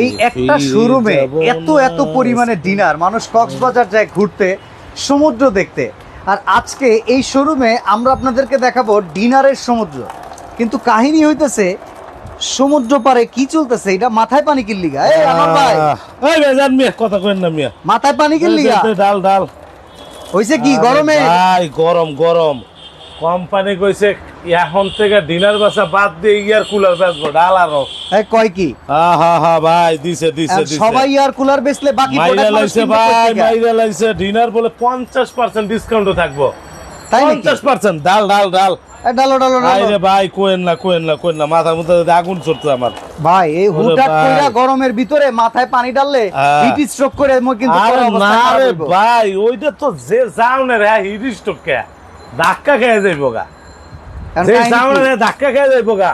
এই একটা শোরুমে এত এত পরিমাণে ডিনার মানুষ কক্সবাজার যায় ঘুরতে সমুদ্র দেখতে। আর আজকে এই শোরুমে আমরা আপনাদেরকে দেখাবো ডিনারের সমুদ্র। কিন্তু কাহিনী হইতেছে সমুদ্র পারে কি চলতেছে এটা মাথায় পানি কিল্লিগা এই আমার ভাই। এই বেজান মিয়া কথা কইন না মিয়া। মাথায় পানি কিনলি দে, ডাল ডাল। হইছে কি গরমে? ভাই গরম গরম। কোম্পানি কইছে এখন থেকে ডিনার বাসা বাদ দিয়ে ইয়ার কুলার বেচবো ডাল আরও কয় কি? হা হা হা ভাই দিছে দিছে দিছে। সবাই আর কুলার বেচলে বাকি মাইরা লাইছে ভাই মাইরা লাইছে ডিনার বলে পঞ্চাশ পার্সেন্ট ডিসকাউন্ট থাকব। তাই নাকি? পঞ্চাশ পার্সেন্ট ডাল ডাল ডাল। ডালো ডালো ডালো। আরে ভাই কোয়েন না কোয়েন না কোয়েন না মাথার মধ্যে আগুন চড়তো আমার। ভাই এই ওরে কইরা গরমের ভিতরে মাথায় পানি ডাললে হ্যাঁ। হিট স্ট্রোক করে মই কিন্তু আরে না রে। ভাই ওইটা তো যে যাওনের হ্যাঁ হিরিস্ট কে। ধাক্কা খেয়ে যাইবো গা। ধাক্কা খেয়ে যাইবো গা।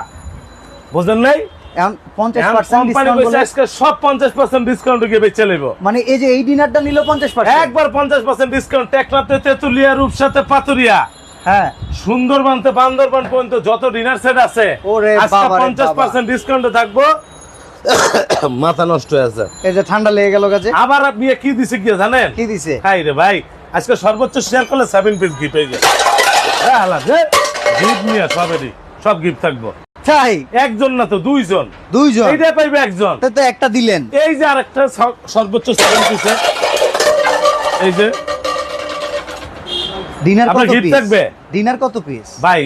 বুঝলেন নাই? এখন 50% কোম্পানি discount কইছে বলে- আজকে সব পঞ্চাশ পার্সেন্ট ডিসকাউন্ট বেচে লইবো। মানে এই যে এই ডিনারটা নিল 50% একবার পঞ্চাশ পার্সেন্ট ডিসকাউন্ট টেকনাতে তেতুলিয়া রূপসাতে পাতুরিয়া। হ্যাঁ। সুন্দরবন থেকে বান্দরবান পর্যন্ত যত ডিনার সেট আছে পঞ্চাশ পার্সেন্ট ডিসকাউন্ট থাকব। মাথা নষ্ট হয়ে আছে। এই যে ঠান্ডা লেগে গেল কাছে আবার আপনি কি দিছে কি জানেন? কি দিছে? রে ভাই আজকে সর্বোচ্চ শেয়ার করলে সেভেন পিস গিফট হয়ে যায় গিফট নিয়ে সবেরই সব গিফট থাকব। তাই? একজন না তো দুইজন। দুইজন? এইটা পাইবে একজন। তো তো একটা দিলেন। এই যে আরেকটা সর্বোচ্চ সেভেন পিসে এই যে। ডিনার কত পিস থাকবে? ডিনার কত পিস ভাই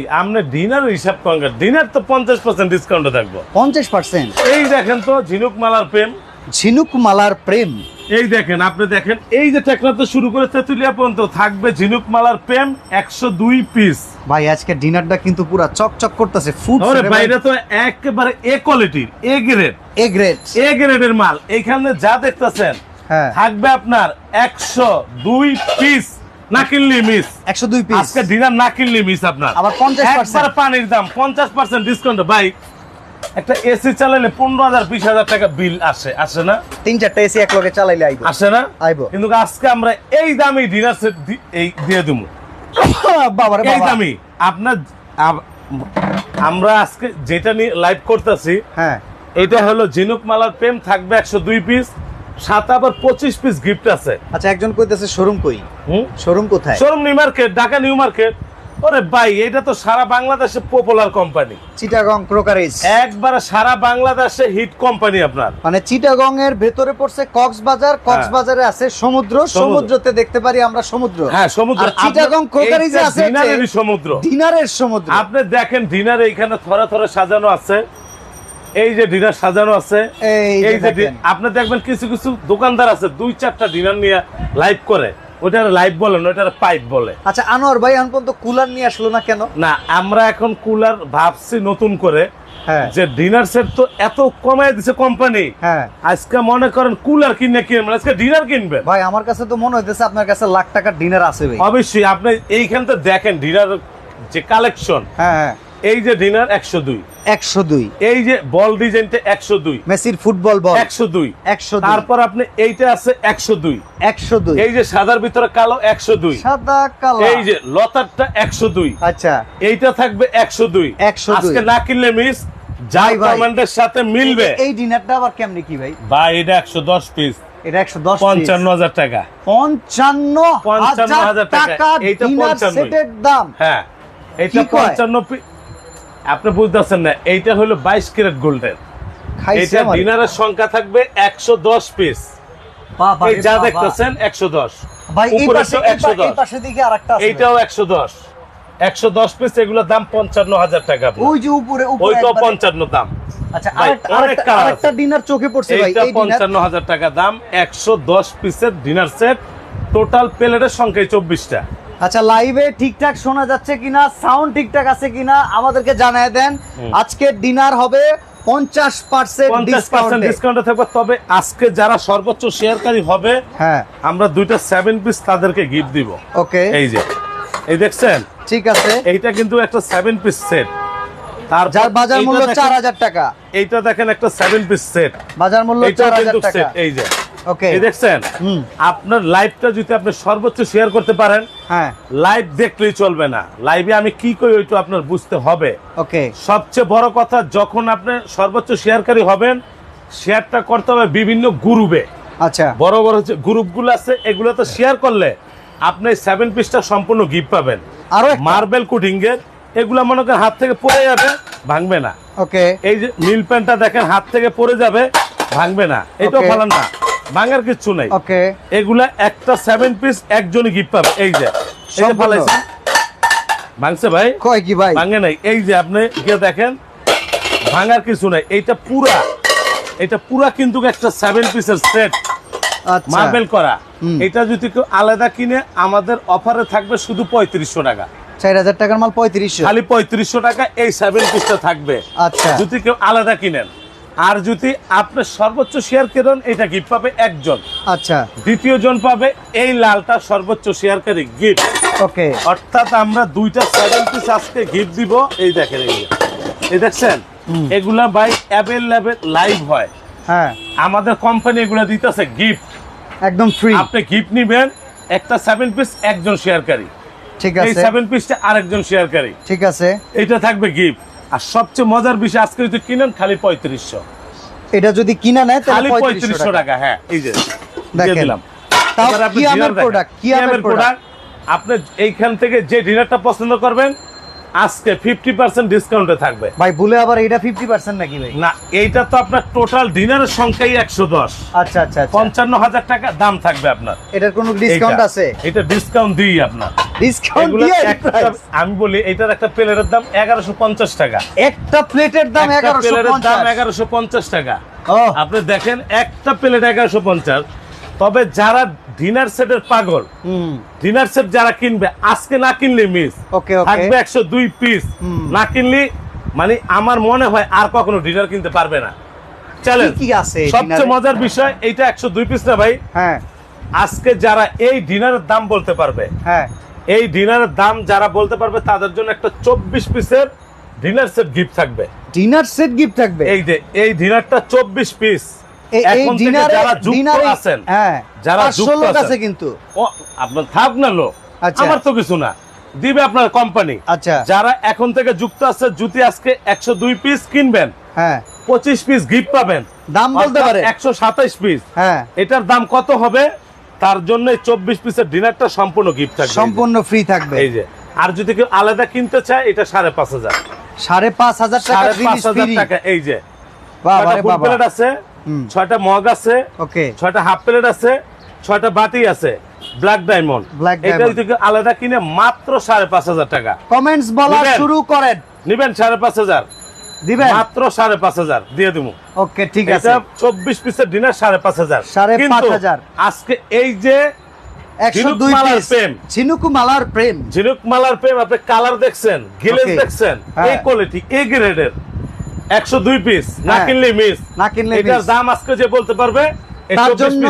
ডিনার হিসাব করেন ডিনার তো পঞ্চাশ পার্সেন্ট ডিসকাউন্ট থাকব। 50% এই দেখেন তো ঝিনুক মালার প্রেম। ঝিনুক মালার প্রেম। এই দেখেন আপনি দেখেন এই যে টেকনাতে শুরু করে তেতুলিয়া পর্যন্ত থাকবে ঝিনুক মালার প্রেম একশো দুই পিস ভাই আজকে ডিনারটা কিন্তু পুরা চকচক করতেছে ফুড বাইরে তো একেবারে এ কোয়ালিটির A grade A grade A গ্রেডের মাল। এইখানে যা দেখতেছেন হ্যাঁ। থাকবে আপনার একশো দুই পিস না কিনলি মিস 102 পিস আজকে ডিনার না কিনলি মিস আপনার। আবার 50% একবার পানির দাম পঞ্চাশ পার্সেন্ট ডিসকাউন্ট ভাই একটা এসি চালালে পনেরো হাজার বিশ হাজার টাকা বিল আসে। আসে না? তিন চারটা এসি এক লগে চালাইলে আইবো। আসে না? আইবো। কিন্তু আজকে আমরা এই দামি ডিনার সেট এই দিয়ে দেবো। বাবারে এই দামি। আপনার আমরা আজকে যেটা নিয়ে লাইভ করতেছি হ্যাঁ। এটা হলো ঝিনুক মালার প্রেম থাকবে একশো দুই পিস সাত আবার পঁচিশ পিস গিফট আছে। আচ্ছা একজন কইতেছে শোরুম কই? হুম? শোরুম কোথায়? Showroom new market Dhaka new market. ওরে ভাই এটা তো সারা বাংলাদেশে পপুলার কোম্পানি চিটাগং ক্রোকারেজ একবারে সারা বাংলাদেশে হিট কোম্পানি আপনার। মানে চিটাগং এর ভেতরে পড়ছে কক্সবাজার কক্সবাজারে আছে সমুদ্র সমুদ্রতে দেখতে পারি আমরা সমুদ্র। হ্যাঁ সমুদ্র। চিটাগং ক্রোকারিজে আছে হচ্ছে ডিনারেরই সমুদ্র। ডিনারের সমুদ্র। আপনি দেখেন ডিনার এইখানে থরে থরে সাজানো আছে। এই যে ডিনার সাজানো আছে। এই যে আপনি দেখবেন কিছু কিছু দোকানদার আছে দুই চারটা ডিনার নিয়ে লাইভ করে। ওটার লাইভ বলে না ওটার পাইপ বলে। আচ্ছা আনোয়ার ভাই এখন পর্যন্ত কুলার নিয়ে আসলো না কেন? না আমরা এখন কুলার ভাবছি নতুন করে হ্যাঁ। যে ডিনার সেট তো এত কমায় দিছে কোম্পানি হ্যাঁ। আজকে মনে করেন কুলার কিনে কিনবেন আজকে ডিনার কিনবেন। ভাই আমার কাছে তো মনে হইতেছে আপনার কাছে লাখ টাকার ডিনার আছে ভাই। অবশ্যই আপনি এইখানটা দেখেন ডিনার যে কালেকশন হ্যাঁ হ্যাঁ। এই যে ডিনার একশো দুই একশো দুই এই যে বল ডিজাইনটা একশো দুই মেসির ফুটবল বল একশো দুই একশো তারপর আপনি এইটা আছে একশো দুই একশো দুই এই যে সাদার ভিতরে কালো একশো দুই সাদা কালো এই যে লতারটা একশো দুই আচ্ছা এইটা থাকবে একশো দুই একশো আজকে না কিনলে মিস যাই ভাই, ভাই। কমেন্টের সাথে মিলবে এই ডিনারটা আবার কেমনি কি ভাই বা এটা একশো দশ পিস এটা একশো দশ পঞ্চান্ন হাজার টাকা পঞ্চান্ন পঞ্চান্ন হাজার টাকা। এইটা ডিনার 95 সেটের দাম হ্যাঁ এইটা কি কয়? পঞ্চান্ন পি- আপনি বুঝতেছেন না এইটা হলো বাইশ ক্যারেট গোল্ডের এটা ডিনারের সংখ্যা থাকবে একশো দশ পিস যা দেখতেছেন একশো দশ। এইটাও একশো একশো পিস এগুলোর দাম পঞ্চান্ন হাজার টাকা ওই যে উপরে ওইটাও পঞ্চান্ন দাম। আচ্ছা আরেকটা- ডিনার চোখে পড়ছে ভাই। এইটা পঞ্চান্ন হাজার টাকা দাম একশো দশ পিসের ডিনার সেট টোটাল প্লেটের সংখ্যায় চব্বিশটা। আচ্ছা লাইভে ঠিকঠাক শোনা যাচ্ছে কিনা সাউন্ড ঠিকঠাক আছে কিনা আমাদেরকে জানায় দেন। আজকে ডিনার হবে পঞ্চাশ পার্সেন্ট ডিসকাউন্ট থাকবে। তবে আজকে যারা সর্বোচ্চ শেয়ারকারী হবে হ্যাঁ। আমরা দুইটা সেভেন পিস তাদেরকে গিফট দিব। ওকে। এই যে এই দেখছেন? ঠিক আছে। এইটা কিন্তু একটা সেভেন পিস সেট তার যার বাজার মূল্য চার হাজার টাকা। এইটা দেখেন একটা সেভেন পিস সেট বাজার মূল্য চার হাজার টাকা। এই যে। ওকে এই দেখছেন? আপনার লাইভটা যদি আপনি সর্বোচ্চ শেয়ার করতে পারেন হ্যাঁ। লাইভ দেখলেই চলবে না। লাইভে আমি কি করি ওইটা আপনার বুঝতে হবে। ওকে সবচেয়ে বড় কথা যখন আপনি সর্বোচ্চ শেয়ারকারী হবেন শেয়ারটা করতে হবে বিভিন্ন গ্রুপে আচ্ছা। বড় বড় যে গ্রুপগুলো আছে এগুলো তো শেয়ার করলে আপনি সেভেন পিসটা সম্পূর্ণ গিফট পাবেন। আরও? মার্বেল কুটিং এর এগুলো মনে করেন হাত থেকে পড়ে যাবে ভাঙবে না। ওকে এই যে নীল প্যান্টটা দেখেন হাত থেকে পড়ে যাবে ভাঙবে না। এটাও Okay. ফালান না। ভাঙার কিচ্ছু নেই। ওকে এগুলা একটা সেভেন পিস একজনই গিফট পাবে। এই যে এই যে। ফালাইছে ভাঙছে ভাই? কয় কি ভাই? ভাঙে নাই। এই যে আপনি গিয়ে দেখেন ভাঙার কিছু নাই। এইটা পুরা এটা পুরা কিন্তু একটা সেভেন পিসের সেট আচ্ছা। মার্বেল করা। এটা যদি কেউ আলাদা কিনে আমাদের অফারে থাকবে শুধু পঁয়ত্রিশশো টাকা। চার হাজার টাকার মাল পঁয়ত্রিশশো। খালি পঁয়ত্রিশশো টাকা এই সেভেন পিসটা থাকবে। আচ্ছা। যদি কেউ আলাদা কিনেন। আর যদি আপনি সর্বোচ্চ শেয়ার কেনেন এটা গিফট পাবে একজন। আচ্ছা। দ্বিতীয় জন পাবে এই লালটা সর্বোচ্চ শেয়ারকারী গিফট ওকে। অর্থাৎ আমরা দুইটা সেভেন পিস আজকে গিফট দিব এই দেখেন এই এই দেখছেন? এগুলা ভাই অ্যাভেলেবেল লাইভ হয়। হ্যাঁ। আমাদের কোম্পানি এগুলা দিতেছে গিফট একদম ফ্রি আপনি গিফট নিবেন একটা সেভেন পিস একজন শেয়ারকারী ঠিক আছে। এই সেভেন পিসটা আরেকজন শেয়ারকারী ঠিক আছে। এটা থাকবে গিফট আর সবচেয়ে মজার বিষয় আজকে যদি কিনেন খালি পঁয়ত্রিশশো। এটা যদি কিনা নেয় খালি তাহলে পঁয়ত্রিশশো টাকা। হ্যাঁ এই যে দিলাম। আপনি এইখান থেকে যে ডিনারটা পছন্দ করবেন আজকে ফিফটি পার্সেন্ট ডিসকাউন্টে থাকবে। ভাই ভুলে আবার এটা ফিফটি পার্সেন্ট নাকি ভাই? না এইটা তো আপনার টোটাল ডিনারের সংখ্যাই একশো দশ। আচ্ছা আচ্ছা আচ্ছা। পঞ্চান্ন হাজার টাকা দাম থাকবে আপনার। এটার কোনো ডিসকাউন্ট আছে? এটা ডিসকাউন্ট দিই আপনার। ডিসকাউন্ট দিয়ে একটা- আমি বলি এটার একটা প্লেটের দাম এগারোশো পঞ্চাশ টাকা। একটা প্লেটের দাম একটা এগারোশো প্লেটের দাম পঞ্চাশ এগারোশো পঞ্চাশ টাকা। ও আপনি দেখেন একটা প্লেট এগারোশো পঞ্চাশ। তবে যারা ডিনার সেটের পাগল। ডিনার সেট যারা কিনবে আজকে না কিনলে মিস থাকবে একশো দুই পিস না কিনলে মানে আমার মনে হয় আর কখনো ডিনার কিনতে পারবে না। চলেন কি কি আছে সবচেয়ে মজার বিষয় এইটা একশো দুই পিস না ভাই? হ্যাঁ। আজকে যারা এই ডিনারের দাম বলতে পারবে হ্যাঁ। এই ডিনারের দাম যারা বলতে পারবে তাদের জন্য একটা চব্বিশ পিসের ডিনার সেট গিফট থাকবে। ডিনার সেট গিফট থাকবে? এই যে এই ডিনারটা চব্বিশ পিস এই- ডিনারে ডিনারে আছেন হ্যাঁ যারা যুক্ত লোক আছে কিন্তু। আপনার থাক না লোক আচ্ছা। আমার তো কিছু না দিবে আপনার কোম্পানি আচ্ছা। যারা এখন থেকে যুক্ত আছে জুতি আজকে একশো দুই পিস কিনবেন হ্যাঁ। পিস গিফট পাবেন দাম বলতে পারে। একশো সাতাইশ পিস হ্যাঁ। এটার দাম কত হবে? তার জন্য চব্বিশ পিসের ডিনারটা সম্পূর্ণ গিফট থাকবে। সম্পূর্ণ ফ্রি থাকবে। এই যে আর যদি কেউ আলাদা কিনতে চায় এটা সাড়ে পাঁচ হাজার। সাড়ে পাঁচ হাজার টাকা পাঁচ জিনিস হাজার ফ্রি টাকা এই যে। বাবা। আছে। ছয়টা মগ আছে ওকে। ছয়টা হাফ প্লেট আছে ছয়টা বাটি আছে ব্ল্যাক ডায়মন্ড। এটা। আলাদা কিনে মাত্র সাড়ে পাঁচ হাজার টাকা। কমেন্টস বলা শুরু করেন। নিবেন সাড়ে পাঁচ হাজার? দিবেন? মাত্র সাড়ে পাঁচ হাজার দিয়ে দিব ওকে ঠিক আছে। চব্বিশ পিসের ডিনার সাড়ে পাঁচ হাজার। সাড়ে পাঁচ হাজার। আজকে এই যে একশো দুই মালার পিস। প্রেম। ঝিনুকু মালার প্রেম। ঝিনুক মালার প্রেম আপনি কালার দেখছেন গিলেজ দেখছেন। এই কোয়ালিটি এই গ্রেডের একশো দুই পিস না হ্যাঁ। কিনলে মিস না কিনলে এটার দাম আজকে যে বলতে পারবে তার জন্য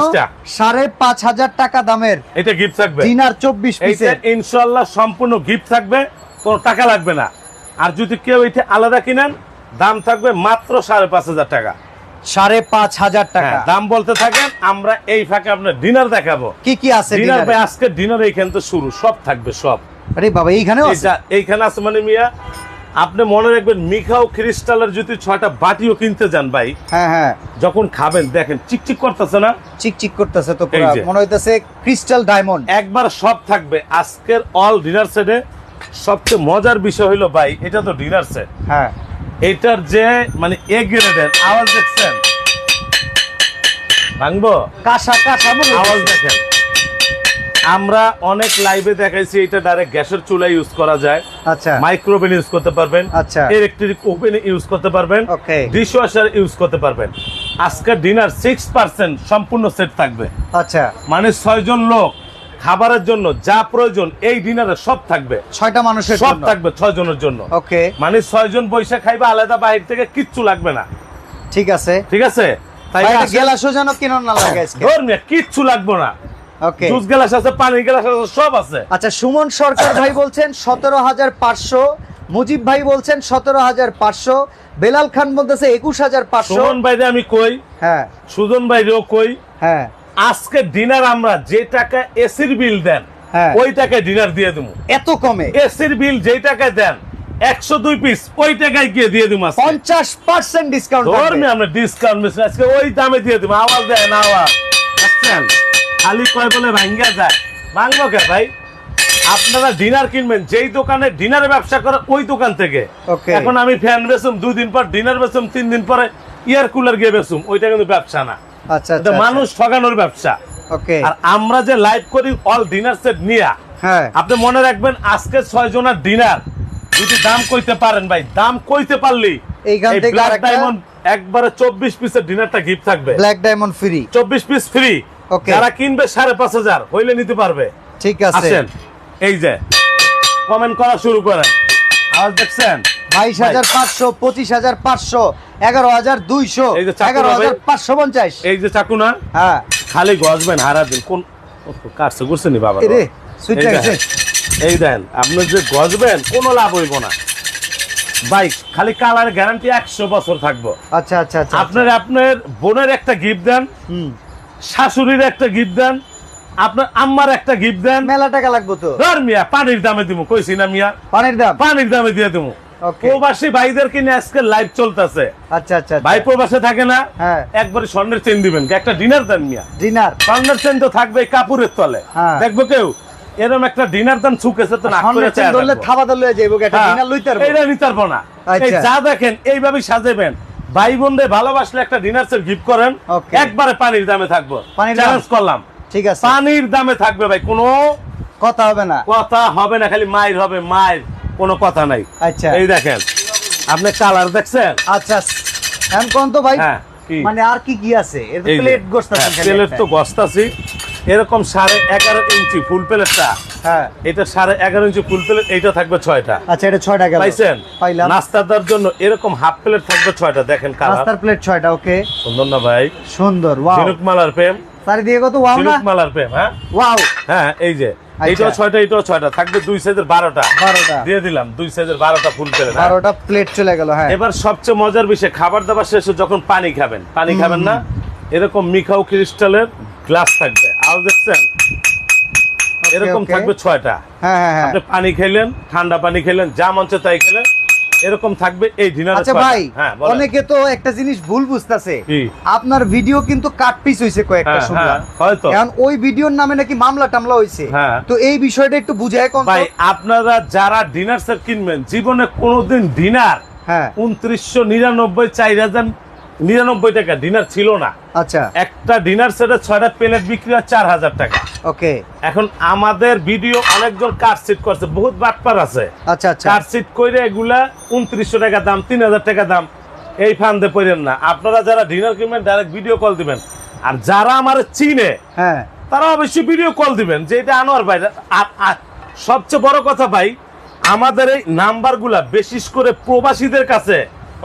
সাড়ে পাঁচ হাজার টাকা দামের এটা গিফট থাকবে। ডিনার চব্বিশ ইনশাল্লাহ সম্পূর্ণ গিফট থাকবে কোনো টাকা লাগবে না। আর যদি কেউ এটা আলাদা কিনেন দাম থাকবে মাত্র সাড়ে পাঁচ হাজার টাকা। সাড়ে পাঁচ হাজার টাকা। হ্যাঁ, দাম বলতে থাকেন আমরা এই ফাঁকে আপনার ডিনার দেখাবো। কি কি আছে ডিনার? ভাই আজকে ডিনার এইখান তো শুরু সব থাকবে সব। আরে বাবা এইখানেও আছে? এইখানে আছে মানে মিয়া আপনি মনে রাখবেন মিখাও ক্রিস্টালের যদি ছয়টা বাটিও কিনতে যান ভাই হ্যাঁ হ্যাঁ। যখন খাবেন দেখেন চিকচিক করতেছে না? চিকচিক করতেছে তো মনে হইতেছে ক্রিস্টাল ডায়মন্ড। একবার সব থাকবে। আজকের অল ডিনার সেটে সবচেয়ে মজার বিষয় হলো ভাই এটা তো ডিনার সেট হ্যাঁ। এটার যে মানে এ গ্রেডের আওয়াজ দেখছেন? ভাঙবো? কাঁসা কাঁসা আওয়াজ দেখেন। আমরা অনেক লাইভে দেখাইছি এটা ডাইরেক্ট গ্যাসের চুলা ইউজ করা যায়। আচ্ছা। মাইক্রোওভেন ইউজ করতে পারবেন আচ্ছা। ইলেকট্রিক ওভেন ইউজ করতে পারবেন Okay. ডিশ ওয়াশার ইউজ করতে পারবেন। আজকের ডিনার সিক্স পার্সেন্ট সম্পূর্ণ সেট থাকবে। আচ্ছা। মানে ছয়জন লোক খাবারের জন্য যা প্রয়োজন এই ডিনারে সব থাকবে। ছয়টা মানুষের সব থাকবে ছয় জনের জন্য। ওকে মানে ছয় জন বৈশা খাইবে আলাদা বাহির থেকে কিচ্ছু লাগবে না। ঠিক আছে। ঠিক আছে? তাই গেলাসও যেন কিনুন না লাগে আজকে। কিচ্ছু লাগবে না। ওকে জুস গ্লাস আছে পানির গ্লাস আছে সব আছে। আচ্ছা সুমন সরকার ভাই বলছেন সতেরো হাজার পাঁচশো মুজিব ভাই বলছেন সতেরো হাজার পাঁচশো বেলাল খান বলতেছে একুশ হাজার পাঁচশো। সুমন বাইরে আমি কই। হ্যাঁ। সুজন কই। হ্যাঁ। আজকে ডিনার আমরা যে টাকা এসির বিল দেন হ্যাঁ। ওই টাকায় ডিনার দিয়ে দেবো এত কমে? এসির বিল যেই টাকায় দেন একশো দুই পিস ওই টাকায় গিয়ে দিয়ে দিব পঞ্চাশ পার্সেন্ট ডিসকাউন্ট আমরা ডিসকাউন্ট আজকে ওই দামে দিয়ে দিব আওয়াজ দেয় না আওয়াজ। বুঝছেন খালি কয় বলে ভাঙ্গা যায়? ভাঙবো কে ভাই? আপনারা ডিনার কিনবেন যেই দোকানে ডিনারে ব্যবসা করে ওই দোকান থেকে। এখন আমি ফ্যান বেচুম দুই দিন পর ডিনার বেচুম তিন দিন পরে ইয়ার কুলার গিয়ে বেচুম ওইটা কিন্তু ব্যবসা না। আচ্ছা আচ্ছা মানুষ ঠগানোর ব্যবসা। ওকে আর আমরা যে লাইভ করি অল ডিনার সেট নিয়া। হ্যাঁ। আপনি মনে রাখবেন আজকে ছয় জনের ডিনার যদি দাম কইতে পারেন ভাই দাম কইতে পারলি এইখান থেকে ব্ল্যাক ডায়মন্ড একবারে চব্বিশ পিসের ডিনারটা গিফট থাকবে। ব্ল্যাক ডায়মন্ড ফ্রি চব্বিশ পিস ফ্রি. যারা কিনবে সাড়ে পাঁচ হাজার হইলে নিতে পারবে। ঠিক আছে। এই যে কমেন্ট করা শুরু করেন। আওয়াজ দেখছেন? বাইশ হাজার পাঁচশো পঁচিশ হাজার পাঁচশো এগারো হাজার দুইশো এই যে এগারো হাজার পাঁচশো পঞ্চাশ। এই যে চাকু না? হ্যাঁ। খালি গজবেন হারা দিন। কোন কাটছে ঘুরছে নি বাবা সুইট এই দেন আপনি যে গজবেন কোনো লাভ হইব না। বাইক খালি কালার গ্যারান্টি একশো বছর থাকব। আচ্ছা আচ্ছা আচ্ছা। আপনার আপনার বোনের একটা গিফট দেন। হুম। শাশুড়ির একটা গিফট দেন আপনার আম্মার একটা গিফট দেন। মেলা টাকা লাগবে তো। ধর মিয়া পানির দামে দিব কইছি না মিয়া। পানির দাম? পানির দামে দিয়ে দেবো. প্রবাসী ভাইদের কিনে আজকে লাইভ চলতেছে। আচ্ছা আচ্ছা ভাই প্রবাসে থাকে না হ্যাঁ। একবারে স্বর্ণের চেন দিবেন। একটা ডিনার দেন মিয়া। ডিনার স্বর্ণের চেন তো থাকবে কাপুরের তলে। হ্যাঁ। দেখব কেউ? এরকম একটা ডিনার দেন সুকেছে তো নাক করে চেয়ে ধরলে। থাবা ধরলে যাইব একটা হ্যাঁ, ডিনার লইতে পারব। নিতে পারব না। এই আচ্ছা। যা দেখেন এইভাবে সাজাবেন। ভাই বোনদের ভালোবাসলে একটা ডিনার সেট গিফট করেন একবারে পানির দামে থাকব। চ্যালেঞ্জ করলাম। ঠিক আছে। পানির দামে থাকবে ভাই কোনো কথা হবে না। কথা হবে না খালি মায়ের হবে মায়ের কোনো কথা নাই। আচ্ছা। এই দেখেন আপনি কালার দেখছেন? আচ্ছা এখন কোন তো ভাই? হ্যাঁ, মানে আর কি কি আছে? এর প্লেট গোস্ত হ্যাঁ, প্লেট তো গস্তাছি এরকম সাড়ে এগারো ইঞ্চি ফুল প্লেটটা হ্যাঁ এটা সাড়ে এগারো ইঞ্চি ফুল প্লেট এইটা থাকবে ছয়টা। আচ্ছা এটা ছয়টা গেল। পাইছেন? পাইলাম। নাস্তাদার জন্য এরকম হাফ প্লেট থাকবে ছয়টা দেখেন কালার নাস্তার প্লেট ছয়টা ওকে সুন্দর না ভাই? সুন্দর ওয়াও ঝিনুক মালার প্রেম। চারিদিকে কত ওয়াও না? ঝিনুক প্রেম হ্যাঁ? ওয়াও হ্যাঁ এই যে। আচ্ছা। এইটাও ছয়টা ছয়টা থাকবে দুই সাইজের বারোটা। বারোটা। দিয়ে দিলাম দুই সাইজের বারোটা ফুল প্লেট বারোটা প্লেট চলে গেল হ্যাঁ। এবার সবচেয়ে মজার বিষয় খাবার দাবার শেষে যখন পানি খাবেন পানি খাবেন না? এরকম মিখাও ক্রিস্টালের গ্লাস থাকবে। দেখছেন? এরকম থাকবে ছয়টা। হ্যাঁ হ্যাঁ হ্যাঁ। আপনি পানি খেলেন ঠান্ডা পানি খেলেন যা মঞ্চে তাই খেলেন। এরকম থাকবে এই ডিনার আচ্ছা ভাই হ্যাঁ অনেকে তো একটা জিনিস ভুল বুঝতাছে। আপনার ভিডিও কিন্তু কাট পিস হইছে কয়েকটা হ্যাঁ, শুনলাম। হ্যাঁ, হয়তো। এখন ওই ভিডিওর নামে নাকি মামলা টামলা হইছে। হ্যাঁ। তো এই বিষয়টা একটু বুঝায় কোন ভাই আপনারা যারা ডিনার সেট কিনবেন জীবনে কোনোদিন ডিনার হ্যাঁ। উনত্রিশশো নিরানব্বই চার হাজার নিরানব্বই টাকা ডিনার ছিল না। আচ্ছা। একটা ডিনার সেটের ছয়টা প্লেট বিক্রি হয় চার হাজার টাকা। ওকে। এখন আমাদের ভিডিও অনেকজন কার সিট করছে বহুত বাটপার আছে। আচ্ছা আচ্ছা। কার সিট করে এগুলা উনত্রিশশো টাকা দাম তিন হাজার টাকা দাম এই ফান্দে পড়েন না। আপনারা যারা ডিনার কিনবেন ডাইরেক্ট ভিডিও কল দিবেন। আর যারা আমার চিনে হ্যাঁ। তারা অবশ্যই ভিডিও কল দিবেন যে এটা আনোয়ার ভাই। আর সবচেয়ে বড় কথা ভাই আমাদের এই নাম্বারগুলা বিশেষ করে প্রবাসীদের কাছে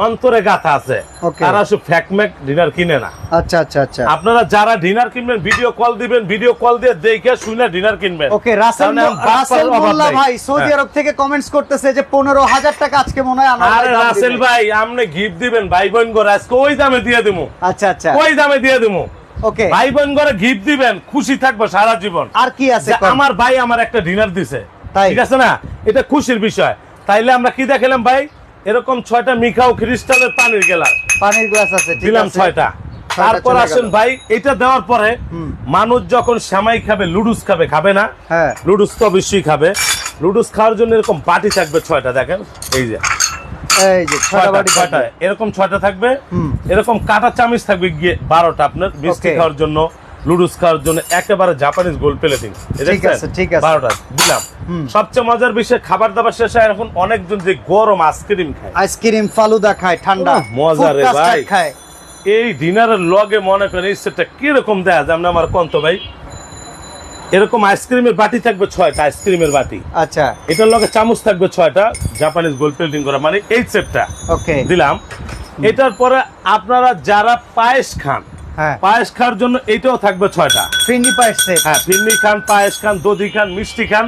অন্তরে গাথা আছে। তারা শুধু ফ্যাকম্যাক ডিনার কিনে না। আচ্ছা আচ্ছা আচ্ছা। আপনারা যারা ডিনার কিনবেন ভিডিও কল দিবেন ভিডিও কল দিয়ে দেখে শুনে ডিনার কিনবেন। ওকে রাসেল রাসেল মোল্লা ভাই সৌদি হ্যাঁ। আরব থেকে কমেন্টস করতেছে যে পনেরো হাজার টাকা আজকে মনে হয় আমার আরে রাসেল ভাই আপনি গিফট দিবেন ভাই বোন করে আজকে ওই দামে দিয়ে দিমু। আচ্ছা আচ্ছা। ওই দামে দিয়ে দিমু। ওকে ভাই বোন করে গিফট দিবেন খুশি থাকব সারা জীবন। আর কি আছে আমার ভাই আমার একটা ডিনার দিছে। তাই? ঠিক আছে না? এটা খুশির বিষয়। তাইলে আমরা কি দেখালাম ভাই? এরকম ছয়টা মিখাও ক্রিস্টালের পানির গেলার। পানির গ্লাস আছে দিলাম ছয়টা। তারপর আসেন ভাই এটা দেওয়ার পরে মানুষ যখন শ্যামাই খাবে লুডুস খাবে খাবে না? হ্যাঁ। লুডুস তো অবশ্যই খাবে। লুডুস খাওয়ার জন্য এরকম বাটি থাকবে ছয়টা দেখেন। এই যে। এই যে ছয়টা ছয়টা বাটি ছয়টা। এরকম ছয়টা থাকবে। এরকম কাটা চামিচ থাকবে গিয়ে বারোটা আপনার বিস্কিট খাওয়ার জন্য। লুডুস খাওয়ার জন্য একেবারে জাপানিজ গোল প্লেটিং ঠিক আছে, ঠিক আছে। বারোটা দিলাম। সবচেয়ে মজার বিষয় খাবার দাবার শেষে এখন অনেকজন যে গরম আইসক্রিম খায়। আইসক্রিম ফালুদা খায় ঠান্ডা। মজা রে ভাই। খায়। এই ডিনারের লগে মনে করেন এই সেটটা কীরকম দেয়া যায়? আমরা আমার কন্ত ভাই। এরকম আইসক্রিমের বাটি থাকবে ছয়টা আইসক্রিমের বাটি। আচ্ছা। এটার লগে চামচ থাকবে ছয়টা জাপানিজ গোল প্লেটিং করা। মানে এই সেটটা ওকে দিলাম। এটার পরে আপনারা যারা পায়েস খান পায়েস খাওয়ার জন্য এইটাও থাকবে ছয়টা। ফিন্ডি পায়েস হ্যাঁ ফিরনি খান পায়েস খান দধি খান মিষ্টি খান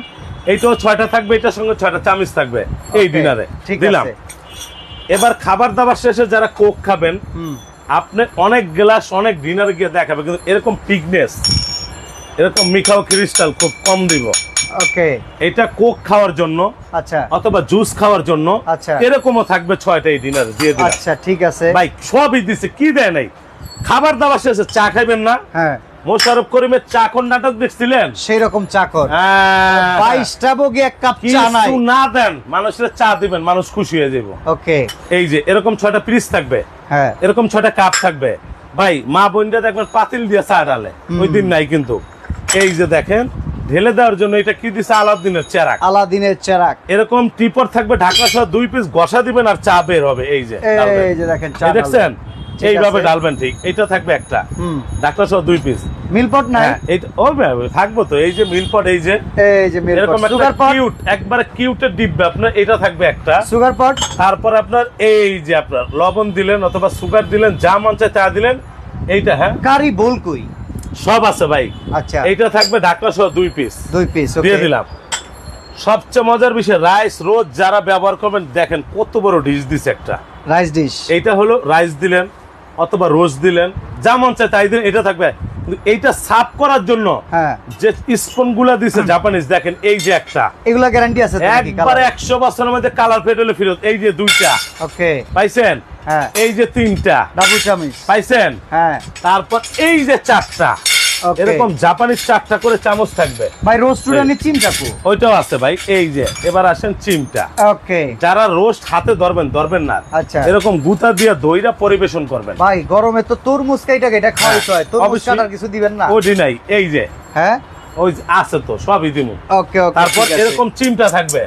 এইটাও ছয়টা থাকবে এটার সঙ্গে ছয়টা চামিচ থাকবে এই ডিনারে। ঠিক দিলাম। এবার খাবার দাবার শেষে যারা কোক খাবেন আপনি অনেক গ্লাস অনেক ডিনার গিয়ে দেখাবে কিন্তু এরকম পিকনেস এরকম মিখাও ক্রিস্টাল খুব কম দিব। ওকে। এটা কোক খাওয়ার জন্য আচ্ছা। অথবা জুস খাওয়ার জন্য আচ্ছা। এরকমও থাকবে ছয়টা এই ডিনার দিয়ে দিলাম। আচ্ছা ঠিক আছে। ভাই সবই দিছে কি দেয় নাই? খাবার দাবার শেষে চা খাইবেন না। হ্যাঁ। মোশারফ করিমের চা কোন নাটক দেখছিলেন? সেই রকম চাকর। হ্যাঁ। বাইশটা বগি এক কাপ চা নাই। কিছু না দেন মানুষের চা দিবেন মানুষ খুশি হয়ে যাব ওকে। এই যে এরকম ছয়টা পিস থাকবে। হ্যাঁ। এরকম ছয়টা কাপ থাকবে। ভাই মা বোনরা দেখবেন পাতিল দিয়ে চা ডালে ওই দিন নাই কিন্তু। এই যে দেখেন ঢেলে দেওয়ার জন্য এটা কি দিছে? আলাদিনের চেরাক। আলাদিনের চেরাক। এরকম টিপর থাকবে ঢাকা সহ দুই পিস ঘষা দিবেন আর চা বের হবে। এই যে এই যে দেখেন চা দেখছেন? এইভাবে ডালবেন ঠিক। এটা থাকবে একটা। ঢাকা সহ দুই পিস মিলপট হ্যাঁ এইটা ও থাকব তো। এই যে মিলপট এই যে এই যে এরকম সুগার পট কিউট একবারে কিউটের ডিব্বা আপনার এটা থাকবে একটা। সুগার পট তারপর আপনার এই যে আপনার লবণ দিলেন অথবা সুগার দিলেন যা মন চায় তা দিলেন। এইটা হ্যাঁ? কারি বোল কই? সব আছে ভাই। আচ্ছা। এইটা থাকবে ঢাকা সহ দুই পিস দুই পিস দিয়ে দিলাম। সবচেয়ে মজার বিষয় রাইস রোজ যারা ব্যবহার করবেন দেখেন কত বড় ডিশ দিছে একটা। রাইস ডিশ এইটা হলো রাইস দিলেন। অথবা রোজ দিলেন যা মন চায় তাই দিন এটা থাকবে। কিন্তু এইটা সাফ করার জন্য হ্যাঁ। যে স্পুনগুলা দিছে জাপানিজ দেখেন এই যে একটা। এগুলা গ্যারান্টি আছে একবার একশো বছরের মধ্যে কালার ফেড হলে ফেরত এই যে দুইটা। ওকে। পাইছেন? হ্যাঁ। এই যে তিনটা। ডাবল চামিচ পাইছেন? হ্যাঁ। তারপর এই যে চারটা। এরকম জাপানিজ চারটা করে চামচ থাকবে। ভাই রোস্ট টুডানি চিম চাকু ওইটাও আছে ভাই এই যে এবার আসেন চিমটা। ওকে যারা রোস্ট হাতে ধরবেন ধরবেন না। আচ্ছা। এরকম গুতা দিয়ে দইরা পরিবেশন করবেন। ভাই গরমে তো তরমুজ কাইটাকে এটা খাওয়াইতে হয়। তরমুজ। কাটার কিছু দিবেন না। ওডি নাই এই যে। হ্যাঁ? ওই আছে তো সবই দিমু। ওকে ওকে তারপর এরকম চিমটা থাকবে।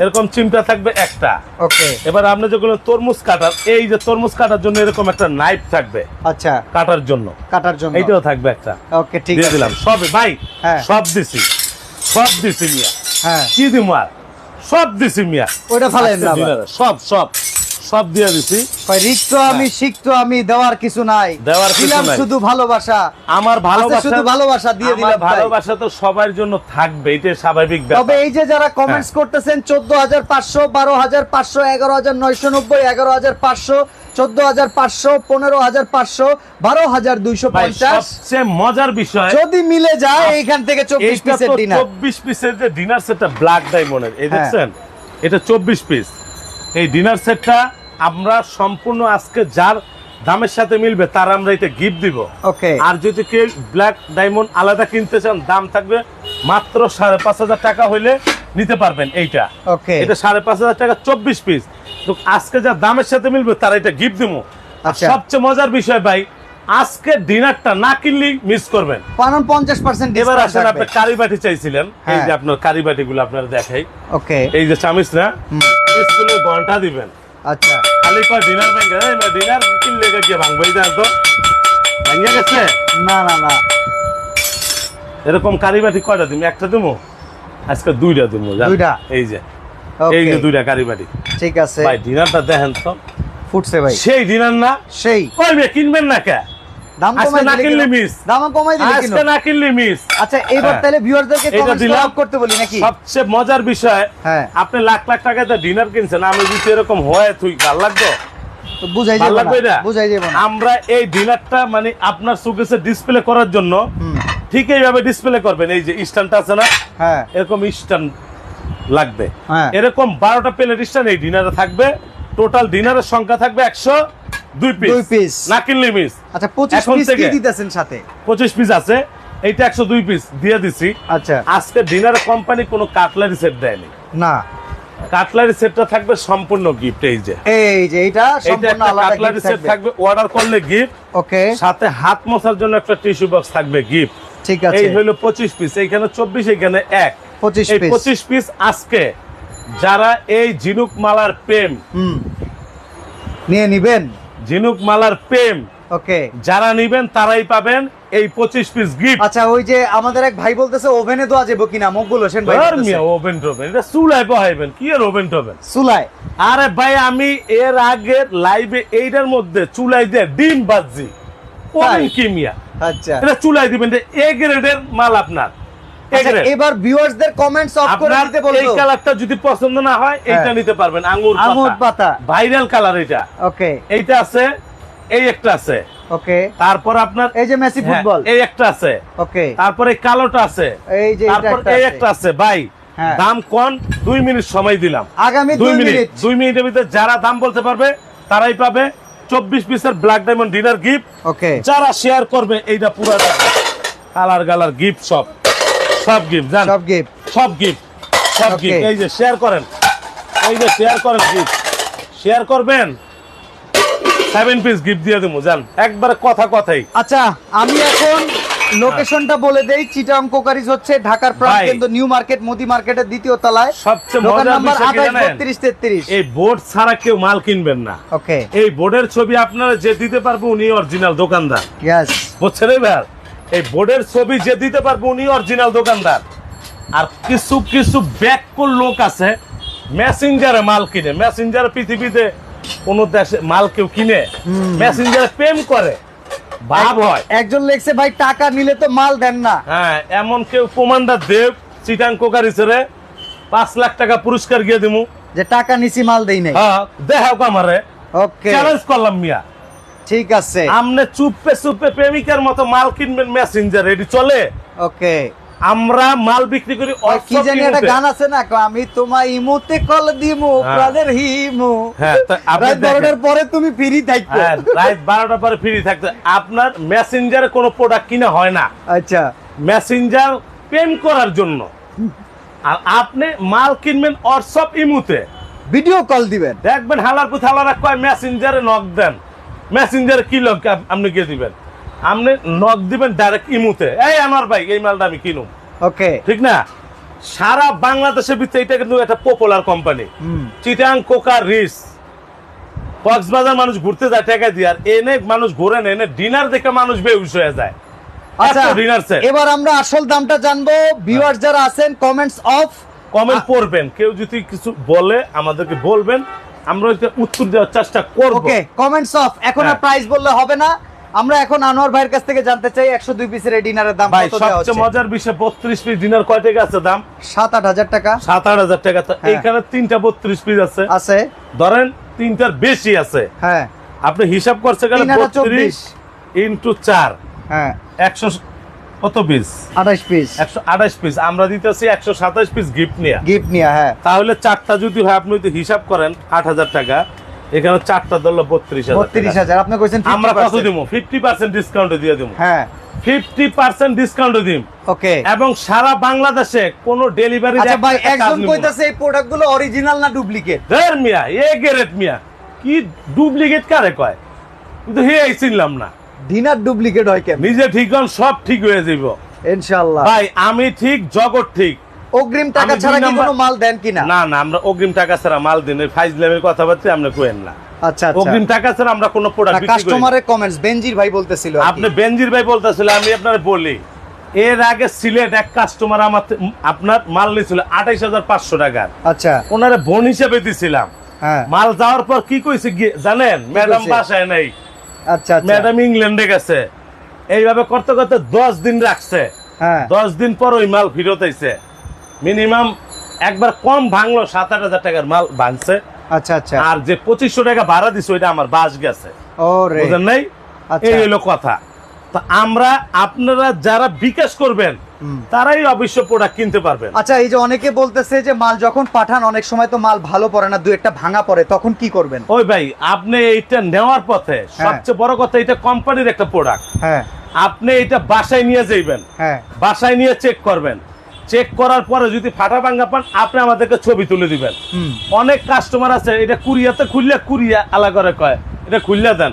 এরকম চিমটা থাকবে একটা। ওকে এবার আপনি যেগুলো তরমুজ কাটার এই যে তরমুজ কাটার জন্য এরকম একটা নাইফ থাকবে আচ্ছা। কাটার জন্য। কাটার জন্য। এইটাও থাকবে একটা। ওকে ঠিক দিয়ে দিলাম। সবে ভাই হ্যাঁ। সব দিছি। সব দিছি মিয়া। হ্যাঁ। কি দিমু আর? সব দিছি মিয়া। ওইটা ফালেন না। সব সব। সব দিয়ে দিছি। রিক্ত আমি শিখতো আমি দেওয়ার কিছু নাই। হ্যাঁ। দেওয়ার কিছু নাই। শুধু ভালোবাসা। আমার ভালোবাসা শুধু ভালোবাসা দিয়ে দিলাম ভালোবাসা তো সবার জন্য থাকবে এটা স্বাভাবিক ব্যাপার। তবে এই যে যারা কমেন্টস হ্যাঁ। করতেছেন চোদ্দ হাজার পাঁচশো বারো হাজার পাঁচশো এগারো হাজার নয়শো নব্বই এগারো হাজার পাঁচশো চোদ্দ হাজার পাঁচশো পনেরো হাজার পাঁচশো বারো হাজার দুইশো পঞ্চাশ। সবচেয়ে মজার বিষয় যদি মিলে যায় এইখান থেকে চব্বিশ পিসের ডিনার চব্বিশ পিসের যে ডিনার সেটটা ব্ল্যাক ডায়মন্ডের এই হ্যাঁ। দেখছেন? এটা চব্বিশ পিস এই ডিনার সেটটা আমরা সম্পূর্ণ আজকে যার দামের সাথে মিলবে তার আমরা এটা গিফট দিব। ওকে আর যদি কেউ ব্ল্যাক ডায়মন্ড আলাদা কিনতে চান দাম থাকবে মাত্র সাড়ে পাঁচ হাজার টাকা হইলে নিতে পারবেন এইটা। ওকে এটা সাড়ে পাঁচ হাজার টাকা চব্বিশ পিস তো আজকে যা দামের সাথে মিলবে তারা এটা গিফট দিব আচ্ছা। সবচেয়ে মজার বিষয় ভাই আজকে ডিনারটা না কিনলেই মিস করবেন। পঞ্চাশ পার্সেন্ট এবার আসেন আপনি কারি বাটি চাইছিলেন এই হ্যাঁ। যে আপনার কারি বাটি গুলো আপনার দেখাই। ওকে এই যে চামিচ না স্কুলে ঘণ্টা দিবেন। আচ্ছা খালি কয় ডিনার ভেঙে ডিনার কিনলে গিয়ে ভাঙবো এই তো। ভেঙে গেছে? না না না। এরকম কারি বাটি কয়টা দিবি একটা দিবো আজকে দুইটা জান? দুইটা? এই যে। এই যে দুইটা কারি বাটি। ঠিক আছে। ভাই ডিনারটা দেখেন তো। ফুটছে ভাই। সেই ডিনার না? সেই। কই কিনবেন না কে? দাম কমাই না কিনলে মিস। দাম কমাই দিলে আজকে না কিনলে মিস। আচ্ছা হ্যাঁ। তাহলে ভিউয়ারদেরকে এটা করতে বলি নাকি? সবচেয়ে মজার বিষয় হ্যাঁ। আপনি লাখ লাখ টাকায় ডিনার কিনছেন আমি যদি এরকম হয় তুই ভালো লাগতো বুঝাই ভালো যাবে লাগবে না? বুঝাই না। আমরা এই ডিনারটা মানে আপনার সুকেসে ডিসপ্লে করার জন্য ঠিক এইভাবে ডিসপ্লে করবেন। এই যে স্ট্যান্ডটা আছে না হ্যাঁ। এরকম স্ট্যান্ড লাগবে। হ্যাঁ। এরকম বারোটা প্লেট স্ট্যান্ড এই ডিনারে থাকবে। টোটাল ডিনারের সংখ্যা থাকবে একশো দুই পিস দুই piece। না কিনলে মিস আচ্ছা পঁচিশ পিস কি। দিতেছেন সাথে। পঁচিশ পিস আছে এইটা একশো দুই পিস দিয়ে দিছি। আচ্ছা। আজকে ডিনারে কোম্পানি কোনো কাটলারি সেট দেয়নি। না। কাটলারি সেটটা থাকবে সম্পূর্ণ গিফট এই যে। এই যে এটা সম্পূর্ণ আলাদা কাটলারি সেট থাকবে। অর্ডার করলে গিফট ওকে। সাথে হাত মোছার জন্য একটা টিস্যু বক্স থাকবে গিফট ঠিক আছে। এই হলো পঁচিশ পিস এইখানে চব্বিশ এখানে এক। পঁচিশ এই পিস পঁচিশ পিস আজকে যারা এই ঝিনুক মালার প্রেম নিয়ে নিবেন? ঝিনুক মালার প্রেম ওকে। যারা নিবেন তারাই পাবেন এই পঁচিশ পিস গিফট আচ্ছা ওই যে আমাদের এক ভাই বলতেছে ওভেনে দেওয়া যাবে কিনা? মকবুল হোসেন ভাই বলতেছে। ওভেন টোভেন এটা চুলায় বহাইবেন কি আর ওভেন টোভেন চুলায়। আরে ভাই আমি এর আগে লাইভে এইটার মধ্যে চুলাই দিয়ে ডিম বাজি ওভেন তাই? কি মিয়া? আচ্ছা। এটা চুলাই দিবেন এ গ্রেডের মাল আপনার। এবার ভিউয়ার্সদের কমেন্টস অফ করে দিতে এই কালারটা যদি পছন্দ না হয় এইটা হ্যাঁ। নিতে পারবেন আঙ্গুর আঙুর পাতা। ভাইরাল কালার এটা। ওকে এইটা আছে এই একটা আছে। ওকে তারপর আপনার এই যে মেসি হ্যাঁ, ফুটবল এই একটা আছে। ওকে তারপরে এই কালোটা আছে। এই যে তারপর এই একটা আছে। ভাই হ্যাঁ। দাম কোন? দুই মিনিট সময় দিলাম। আগামী দুই মিনিট। দুই মিনিটের ভিতরে যারা দাম বলতে পারবে তারাই পাবে চব্বিশ পিসের black diamond dinner gift okay যারা শেয়ার করবে এইটা পুরো কালার গালার গিফট সব সব গিফট জান? সব গিফট সব গিফট সব গিফট এই যে শেয়ার করেন এই যে শেয়ার করেন গিফট শেয়ার করবেন? সেভেন পিস গিফট দিয়ে দেবো জান? একবারে কথা কথাই। আচ্ছা আমি এখন লোকেশনটা বলে দেই চিটাং কোকারিজ হচ্ছে ঢাকার প্রাণ। কেন্দ্র নিউ মার্কেট মোদি মার্কেটের দ্বিতীয় তলায়। সবচেয়ে মজার নাম্বার বিষয় কি আঠাশ জানেন? বত্রিশ তেত্রিশ। এই বোর্ড ছাড়া কেউ মাল কিনবেন না। ওকে এই বোর্ডের ছবি আপনারা যে দিতে পারবে উনি অরিজিনাল দোকানদার। ইয়েস বুঝছেন এবার? এই বোর্ডের ছবি যে দিতে পারবে উনি অরিজিনাল দোকানদার। আর কিছু কিছু ব্যাককুল লোক আছে মেসেঞ্জারে মাল কিনে। মেসেঞ্জার পৃথিবীতে কোন দেশে মাল কেউ কিনে। মেসেঞ্জারে প্রেম করে। ভাব হয়। একজন লেখছে ভাই টাকা নিলে তো মাল দেন না। হ্যাঁ এমন কেউ কমান্ডার দেব চিটাং কোকারিসরে পাঁচ লাখ টাকা পুরস্কার গিয়ে দিমু। যে টাকা নিছি মাল দেই নাই। হ্যাঁ দেখাও আমারে। ওকে চ্যালেঞ্জ করলাম মিয়া। ঠিক আছে। আমনে চুপে চুপে প্রেমিকার মতো মাল কিনবেন মেসেঞ্জার এটি চলে? ওকে। আমরা মাল বিক্রি করি কি জানি একটা গান আছে না? আমি তোমার ইমুতে কল দিমু হ্যাঁ। প্রাণের হিমু। হ্যাঁ, তা আপনি রাত দেখেন। বারোটার পরে তুমি ফ্রি থাকবে। হ্যাঁ, রাত বারোটা পরে ফ্রি থাকতে। আপনার মেসেঞ্জারে কোনো প্রোডাক্ট কিনা হয় না। আচ্ছা। মেসেঞ্জার প্রেম করার জন্য। আর আপনি মাল কিনবেন হোয়াটসঅ্যাপ ইমুতে। ভিডিও কল দিবেন। দেখবেন হালার পুথ হালারা কয় মেসেঞ্জারে নক দেন। মেসেঞ্জারে কি লক আপনি কে দিবেন? আপনি নক দিবেন ডাইরেক্ট ইমুতে। এই আমার ভাই এই মালটা আমি কিনুম। ওকে ঠিক না? সারা বাংলাদেশের ভিতরে এটা কিন্তু একটা পপুলার কোম্পানি চিটাং কোকা রিস। কক্সবাজার মানুষ ঘুরতে যায় টাকা দিয়ে আর এনে মানুষ ঘুরে না এনে ডিনার দেখে মানুষ বেউস হয়ে যায়। আচ্ছা ডিনার সেট এবার আমরা আসল দামটা জানব। ভিউয়ার যারা আছেন কমেন্টস অফ কমেন্ট করবেন কেউ যদি কিছু বলে আমাদেরকে বলবেন আমরা উত্তর দেওয়ার চেষ্টা করব। ওকে কমেন্টস অফ এখন আর হ্যাঁ। প্রাইস বললে হবে না। আমরা এখন আনোয়ার ভাইয়ের কাছ থেকে জানতে চাই একশো দুই পিসের এই ডিনারের দাম কত দেওয়া হচ্ছে? মজার বিষয় বত্রিশ পিস ডিনার কয় টাকা আছে দাম? সাত আট হাজার টাকা। সাত আট হাজার টাকা। তো হ্যাঁ। এইখানে তিনটা বত্রিশ পিস আছে। আছে। ধরেন তিনটার বেশি আছে। হ্যাঁ। আপনি হিসাব করছে গেলে তিন হাজার বত্রিশ চার। হ্যাঁ। একশো কত পিস আঠাশ পিস একশো আঠাশ পিস আমরা দিতেছি একশো সাতাশ পিস গিফট নিয়ে। গিফট নিয়ে হ্যাঁ। তাহলে চারটা যদি হয় আপনি যদি হিসাব করেন আট হাজার টাকা। এখানে চারটা ধরলো বত্রিশ হাজার বত্রিশ টাকা। হাজার। আপনি কইছেন আমরা কত 50% দিব ডিসকাউন্টে দিয়ে দিব হ্যাঁ। ফিফটি পার্সেন্ট ডিসকাউন্টে দিম। ওকে। এবং সারা বাংলাদেশে কোন ডেলিভারি আচ্ছা ভাই একজন কইতাছে এই প্রোডাক্টগুলো অরিজিনাল না ডুপ্লিকেট ধর মিয়া এ গেরেট মিয়া। কি ডুপ্লিকেট কারে কয়? কিন্তু হে চিনলাম না। ডিনার ডুপ্লিকেট হয় কেন নিজে ঠিক হন সব ঠিক হয়ে যাব। ইনশাআল্লাহ। ভাই আমি ঠিক জগৎ ঠিক। অগ্রিম টাকা ছাড়া কি কোনো মাল দেন কিনা? না না আমরা অগ্রিম টাকা ছাড়া মাল দিন ফাইজলামের কথাবার্তা আমরা কোয়েন না। আচ্ছা আচ্ছা। অগ্রিম টাকা ছাড়া আমরা কোনো প্রোডাক্ট বিক্রি করি না। কাস্টমারের কমেন্টস বেনজির ভাই বলতেছিল আপনি বেনজির ভাই বলতেছিল আমি আপনার বলি এর আগে সিলেট এক কাস্টমার আমার আপনার মাল নিয়েছিল আঠাইশ হাজার পাঁচশো টাকার আচ্ছা। ওনারে বোন হিসেবে দিছিলাম। হ্যাঁ। মাল যাওয়ার পর কি কইছে জানেন ম্যাডাম বাসায় নেই। আচ্ছা আচ্ছা। ম্যাডাম ইংল্যান্ডে গেছে। এইভাবে করতে করতে দশ দিন রাখছে। হ্যাঁ। দশ দিন পর ওই মাল ফেরত আইছে। মিনিমাম একবার কম ভাঙলো সাত আট হাজার টাকার মাল ভাঙছে। আচ্ছা আচ্ছা। আর যে পঁচিশশো টাকা ভাড়া দিছে ওইটা আমার বাস গেছে। রে। নাই? আচ্ছা। এই হলো কথা। তো আমরা আপনারা যারা বিকাশ করবেন। তারাই অবশ্য প্রোডাক্ট কিনতে পারবেন। আচ্ছা এই যে অনেকে বলতেছে যে মাল যখন পাঠান অনেক সময় তো মাল ভালো পড়ে না দু একটা ভাঙা পড়ে তখন কি করবেন? ওই ভাই আপনি এইটা নেওয়ার পথে সবচেয়ে বড় কথা এটা কোম্পানির একটা প্রোডাক্ট হ্যাঁ। আপনি এটা বাসায় নিয়ে যাইবেন। হ্যাঁ। বাসায় নিয়ে চেক করবেন। চেক করার পরে যদি ফাটা ভাঙ্গা পান আপনি আমাদেরকে ছবি তুলে দিবেন। অনেক কাস্টমার আছে এটা কুরিয়াতে খুললে কুরিয়া আলা করে কয় এটা খুললে দেন।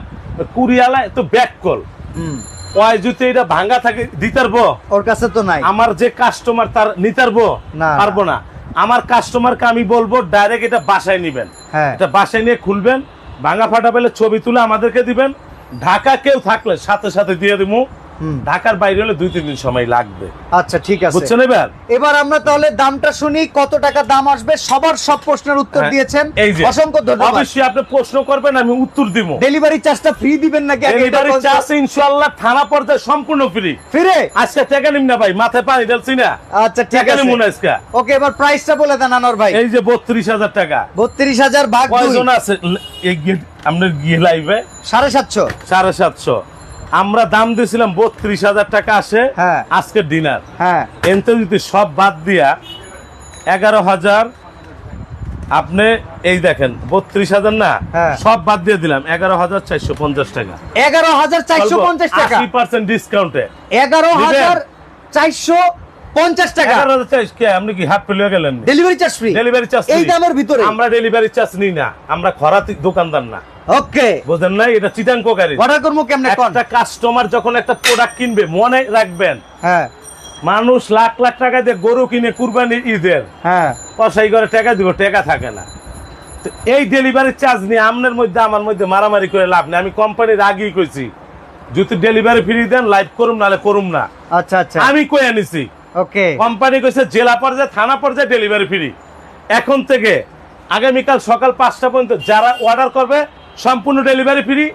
কুরিয়ালা তো ব্যাক কল হুম। ওই যদি এটা ভাঙ্গা থাকে দিতারবো। ওর কাছে তো নাই। আমার যে কাস্টমার তার নিতারবো না। পারব না। আমার কাস্টমারকে আমি বলব ডাইরেক্ট এটা বাসায় নিবেন। হ্যাঁ। এটা বাসায় নিয়ে খুলবেন ভাঙা ফাটা পেলে ছবি তুলে আমাদেরকে দিবেন। ঢাকা কেউ থাকলে সাথে সাথে দিয়ে দিব। ঢাকার বাইরে হলে দুই তিন দিন সময় লাগবে। আচ্ছা ঠিক আছে। বুঝছেন এবার? এবার আমরা তাহলে দামটা শুনি কত টাকা দাম আসবে সবার সব প্রশ্নের উত্তর হ্যাঁ, দিয়েছেন। অসংখ্য ধন্যবাদ। অবশ্যই আপনি প্রশ্ন করবেন আমি উত্তর দিব। ডেলিভারি চার্জটা ফ্রি দিবেন নাকি? ডেলিভারি চার্জ ইনশাআল্লাহ থানা পর্যায়ে সম্পূর্ণ ফ্রি ফিরে আজকে টাকা নিম না ভাই মাথায় পানি ঢালছি না। আচ্ছা ঠিক টাকা আছে। নিমু না আজকে। ওকে এবার প্রাইসটা বলে দেন আনোয়ার ভাই। এই যে বত্রিশ হাজার টাকা। বত্রিশ হাজার ভাগ দুই। কয়জন আছে? এই গিয়ে- আপনার গিয়ে লাইভে সাড়ে সাতশো। সাড়ে সাতশো। আমরা দাম দিয়েছিলাম বত্রিশ হাজার টাকা আসে হ্যাঁ। আজকের ডিনার হ্যাঁ। এনতে যদি সব বাদ দিয়া এগারো হাজার আপনি এই দেখেন বত্রিশ হাজার না হ্যাঁ। সব বাদ দিয়ে দিলাম এগারো হাজার চারশো পঞ্চাশ টাকা। এগারো হাজার চারশো পঞ্চাশ টাকা। আশি পার্সেন্ট ডিসকাউন্টে এগারো হাজার চারশো পঞ্চাশ টাকা। এগারো হাজার চাইশ কে আপনি কি হাত পেলে গেলেন? Delivery charge free delivery charge এই দামের ভিতরে। আমরা ডেলিভারি চার্জ নিই না। আমরা খরাতি দোকানদার না। ওকে বুঝলেন না এটা চিটাঙ্ককারী অর্ডার করব কেমনে একটা কাস্টমার যখন একটা প্রোডাক্ট কিনবে মনে রাখবেন হ্যাঁ। মানুষ লাখ লাখ টাকা দিয়ে গরু কিনে কুরবানি ঈদের হ্যাঁ। কসাই করে টাকা দিব টাকা থাকে না। তো এই ডেলিভারি চার্জ নিয়ে আপনার মধ্যে আমার মধ্যে মারামারি করে লাভ নেই। আমি কোম্পানির আগেই কইছি যদি ডেলিভারি ফ্রি দেন লাইভ করুম নাহলে করুম না। আচ্ছা আচ্ছা। আমি কই আনিছি। ওকে কোম্পানি কইছে জেলা পর্যায়ে থানা পর্যায়ে ডেলিভারি ফ্রি এখন থেকে আগামীকাল সকাল পাঁচটা পর্যন্ত যারা অর্ডার করবে সম্পূর্ণ ডেলিভারি ফ্রি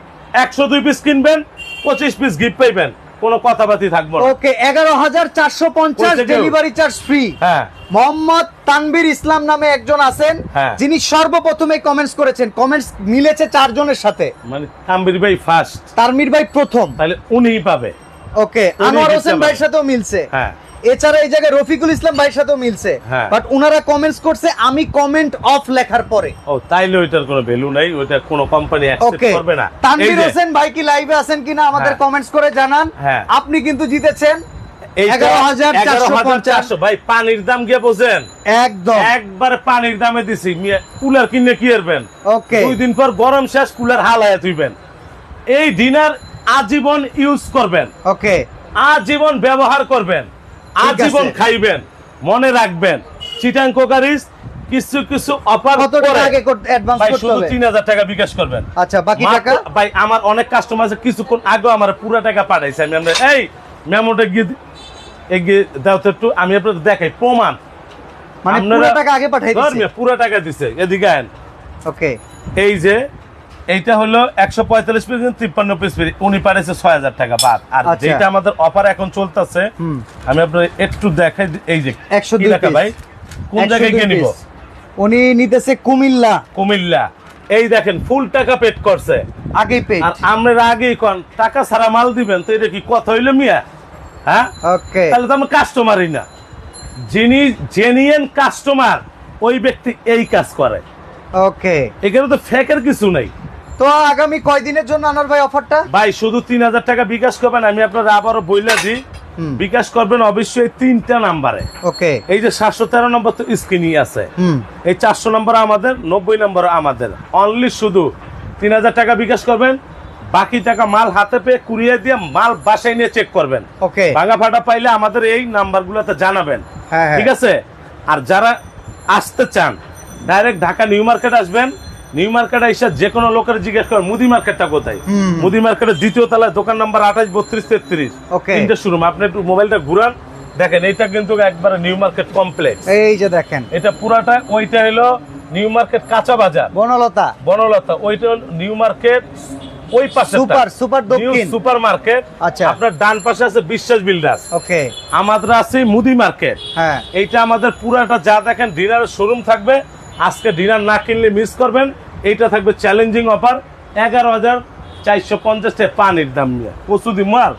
একশো দুই পিস কিনবেন পঁচিশ পিস গিফট পাইবেন। কোনো কথাবার্তি থাকব ওকে এগারো হাজার চারশো পঞ্চাশ ডেলিভারি চার্জ ফ্রি হ্যাঁ। মোহাম্মদ তানভীর ইসলাম নামে একজন আছেন হ্যাঁ। যিনি সর্বপ্রথমে কমেন্টস করেছেন। কমেন্টস মিলেছে চারজনের সাথে। মানে তাম্বির ভাই ফার্স্ট তানভীর ভাই প্রথম। তাহলে উনিই পাবে। ওকে আনোয়ার হোসেন। ভাইয়ের সাথেও মিলছে। হ্যাঁ। এছাড়া এই জায়গায় রফিকুল ইসলাম ভাইয়ের সাথেও মিলছে। হ্যাঁ। বাট উনারা কমেন্টস করছে আমি কমেন্ট অফ লেখার পরে। ও তাইলে ওইটার কোনো ভ্যালু নাই ওইটা কোনো কোম্পানি অ্যাকসেপ্ট করবে না। তানভীর হোসেন ভাই কি লাইভে আছেন কিনা আমাদের হ্যাঁ। কমেন্টস করে জানান। হ্যাঁ। আপনি কিন্তু জিতেছেন। এইটা 11,450 11,400 ভাই পানির দাম গিয়ে বোঝেন। একদম। একবার পানির দামে দিছি কুলার কিনে কি করবেন ওকে দুই দিন পর গরম শেষ কুলার হালায় তুইবেন এই ডিনার আজীবন ইউজ করবেন। ওকে আজীবন ব্যবহার করবেন। আজীবন খাইবেন মনে রাখবেন চিটাং কোকারিস কিছু কিছু অফার কত টাকা আগে অ্যাডভান্স করতে শুধু হবে? তিন হাজার টাকা বিকাশ করবেন। আচ্ছা বাকি টাকা? ভাই আমার অনেক কাস্টমার আছে কিছুক্ষণ আগে আমার পুরো টাকা পাঠাইছে। আমি আমরা এই মেমোটা গিয়ে এগিয়ে দাও তো একটু আমি আপনাদের দেখাই প্রমাণ। মানে পুরো টাকা আগে দিয়েছে ধর্মীয় পুরো টাকা দিছে। এদিকে আইন ওকে এই যে এইটা হলো একশো পঁয়তাল্লিশ পিস তিপ্পান্ন পিস উনি পাঠাইছে ছয় হাজার টাকা বাদ। আর আচ্ছা। যেটা আমাদের অফার এখন চলতেছে আমি আপনার একটু দেখাই এই যে 102 কি লেখা piece। ভাই? কোন জায়গায় গিয়ে নিব উনি নিতেছে কুমিল্লা। কুমিল্লা। এই দেখেন ফুল টাকা পেড করছে। আগেই পেড আর আমরা আগেই কন টাকা ছাড়া মাল দিবেন তো এটা কি কথা হইল মিয়া? হ্যাঁ? ওকে। তাহলে তো আমরা কাস্টমারই না। যিনি জেনিয়েন কাস্টমার ওই ব্যক্তি এই কাজ করে। ওকে। এখানে তো ফেকের কিছু নাই। তো আগামী কয়দিনের জন্য আনার ভাই অফারটা? ভাই শুধু তিন হাজার টাকা বিকাশ করবেন আমি আপনার আবারও বইলা দিই। বিকাশ করবেন অবশ্যই তিনটা নাম্বারে। ওকে। এই যে সাতশো তেরো নম্বর তো স্ক্রিনই আছে। এই চারশো নম্বর আমাদের নব্বই নম্বর আমাদের। অনলি শুধু তিন হাজার টাকা বিকাশ করবেন বাকি টাকা মাল হাতে পেয়ে কুড়িয়ে দিয়ে মাল বাসায় নিয়ে চেক করবেন। ওকে। ভাঙা ফাটা পাইলে আমাদের এই নাম্বারগুলোতে জানাবেন। হ্যাঁ হ্যাঁ। ঠিক আছে? আর যারা আসতে চান ডাইরেক্ট ঢাকা নিউ মার্কেট আসবেন নিউ মার্কেট এসে যে কোনো লোকের জিজ্ঞেস করেন মুদি মার্কেটটা কোথায়? মুদি মার্কেটের দ্বিতীয় তলায় দোকান নাম্বার আঠাশ বত্রিশ তেত্রিশ. তিনটে শুরু আপনি একটু মোবাইলটা ঘুরান। দেখেন এটা কিন্তু একবারে নিউ মার্কেট কমপ্লেক্স এই যে দেখেন। এটা পুরাটা ওইটা হলো নিউ মার্কেট কাঁচা বাজার। বনলতা। বনলতা ওইটা হলো নিউ মার্কেট ওই পাশে সুপার সুপার দক্ষিণ। সুপার মার্কেট আচ্ছা। আপনার ডান পাশে আছে বিশ্বাস বিল্ডার্স ওকে আমাদের আছে মুদি মার্কেট হ্যাঁ। এইটা আমাদের পুরাটা যা দেখেন ডিনারের শোরুম থাকবে। আজকে ডিনার না কিনলে মিস করবেন। এইটা থাকবে চ্যালেঞ্জিং অফার এগারো হাজার চারশো পঞ্চাশ টাকা পানির দাম নিয়ে। প্রস্তুতি মার